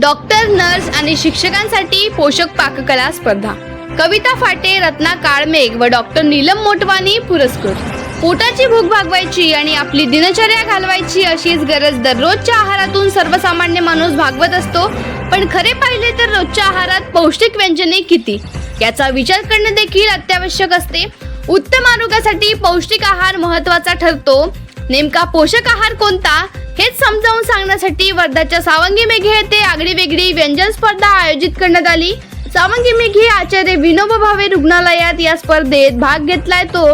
Doctor nurse आणि शिक्षकांसाठी पोषक पाककला स्पर्धा. कविता फाटे रत्ना काळमेघ व डॉक्टर नीलम मोटवानी पुरस्कृत. पोटाची भूक भागवायची आणि आपली दिनचर्या घालवायची अशीच गरज दररोजच्या आहारातून सर्वसामान्य माणूस भागवत असतो. पण खरे पाहिले तर रोजच्या आहारात पौष्टिक व्यंजने किती? याचा विचार करणे देखील अत्यावश्यक असते. उत्तम आरोग्यासाठी पौष्टिक आहार महत्त्वाचा ठरतो. नेमका पोषक आहार कोणता? हेच समजावून सांगण्यासाठी वर्धाच्या सावंगी मेघे येथे आगळी वेगळी व्यंजन स्पर्धा आयोजित करण्यात आली. सावंगी मेघे आचार्य विनोबा भावे रुग्णालयात या स्पर्धेत भाग घेतलाय तो.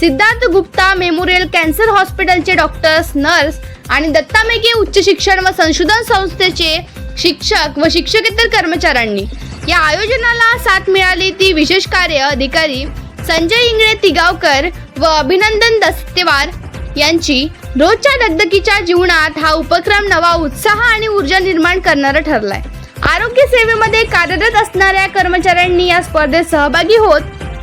सिद्धार्थ गुप्ता मेमोरियल कॅन्सर हॉस्पिटलचे डॉक्टर्स नर्स आणि दत्ता मेघे उच्च शिक्षण व संशोधन संस्थेचे शिक्षक व शिक्षकेतर कर्मचाऱ्यांनी. या आयोजनाला साथ मिळाली ती विशेष कार्य अधिकारी संजय इंगळे तिगावकर व अभिनंदन दस्तेवार यांची रोजच्या दगदगीच्या जीवनात हा उपक्रम नवा उत्साह आणि ऊर्जा निर्माण करणारा ठरलाय. आरोग्य सेवेमध्ये कार्यरत असणाऱ्या कर्मचाऱ्यांनी या स्पर्धेत सहभागी होत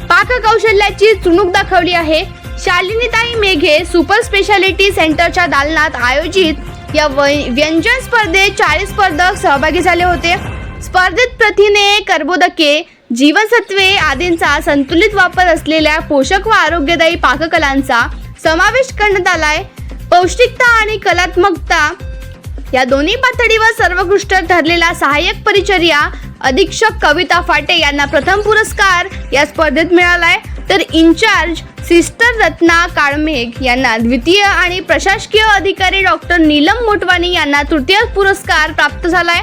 पाककौशल्याची चुणूक दाखवली आहे. शालिनीताई मेघे सुपर स्पेशालिटी सेंटरच्या दालनात आयोजित या व्यंजन स्पर्धेत चाळीस स्पर्धक सहभागी झाले होते. स्पर्धेत प्रथिने कर्बोदके जीवनसत्वे आदींचा संतुलित वापर असलेल्या पोषक व आरोग्यदायी पाककलांचा समावेश करण्यात आलाय. पौष्टिकता आणि कलात्मकता या दोन्ही पातळीवर सर्वोत्कृष्ट ठरलेला सहाय्यक परिचर्या अधीक्षक कविता फाटे यांना प्रथम पुरस्कार या स्पर्धेत मिळालाय. तर इन्चार्ज सिस्टर रत्ना काळमेघ यांना द्वितीय आणि प्रशासकीय अधिकारी डॉक्टर नीलम मोटवानी यांना तृतीय पुरस्कार प्राप्त झालाय.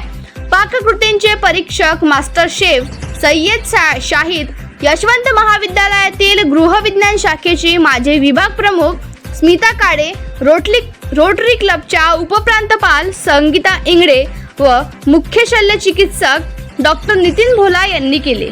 पाककृतींचे परीक्षक मास्टर शेफ सय्यद शा शाहिद यशवंत महाविद्यालयातील गृहविज्ञान शाखेची माझे विभाग प्रमुख स्मिता काळे रोटली रोटरी क्लबच्या उपप्रांतपाल संगीता इंगडे व मुख्य शल्य चिकित्सक डॉक्टर नितीन भोला यांनी केले.